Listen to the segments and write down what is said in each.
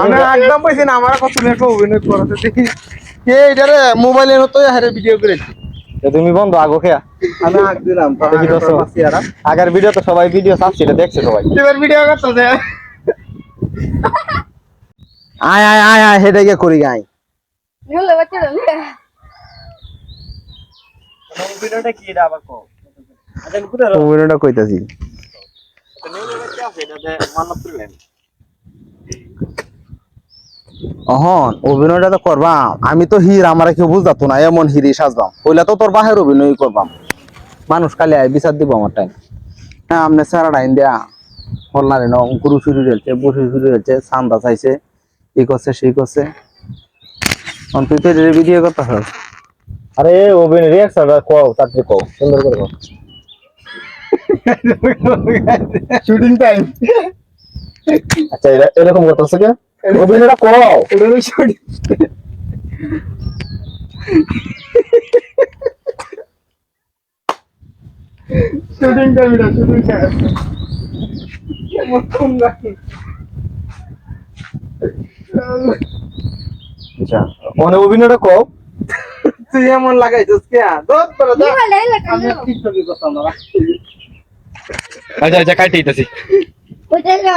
আমি একদম পাইছি না আমার কত অভিনয় করাতে দেখি। কে এটারে মোবাইলে তো হারে ভিডিও করেছি? তুমি বন্ধ আগো খেয়া। আমি আগ দিলাম দেখি তো আগের ভিডিও তো সবাই ভিডিও দেখছে সবাই। এবার ভিডিও করতে দে আয় আয় আয় আয় হেডে গিয়ে করি গাই। নিহলে বাচ্চা ভিডিওটা কি এটা আবার কো অভিনয়টা কইতাছি। অহন অভিনয়টা তো করবাম। আমি তো হির আমার কেউ বুঝতো না এমন হিরি সাজবাম। ওইলা তো তোর বাহের অভিনয় করবাম। মানুষ কালে বিচার দিব আমার টাইম। হ্যাঁ আমনে সারা ডাইন দেয়া। হল্লারে ন গুরু শুরু হয়েছে বসু শুরু হয়েছে সান্দা চাইছে ই করছে সেই করছে। তুই তো ভিডিও করতে হবে আরে অভিনয় রিয়াকশনটা কও তাড়াতাড়ি কও সুন্দর করে কও। শুটিং টাইম আচ্ছা এরা- এরকম করতেছে কে? অভিনয়টা শুটিং শুটিং টাইম এটা শুটিং টাইম কেমন আচ্ছা মানে অভিনয়টা কও তুই এমন লাগাইছিস কে? দোত করে দা আমি টিকটকে কথা না। আচ্ছা আচ্ছা কাটি দিতেছি। না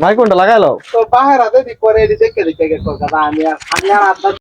মাইক কোনটা লাগাইলো? তো বাহির দেখি করে দেখে দেখে গেছে আমি আর আমি আর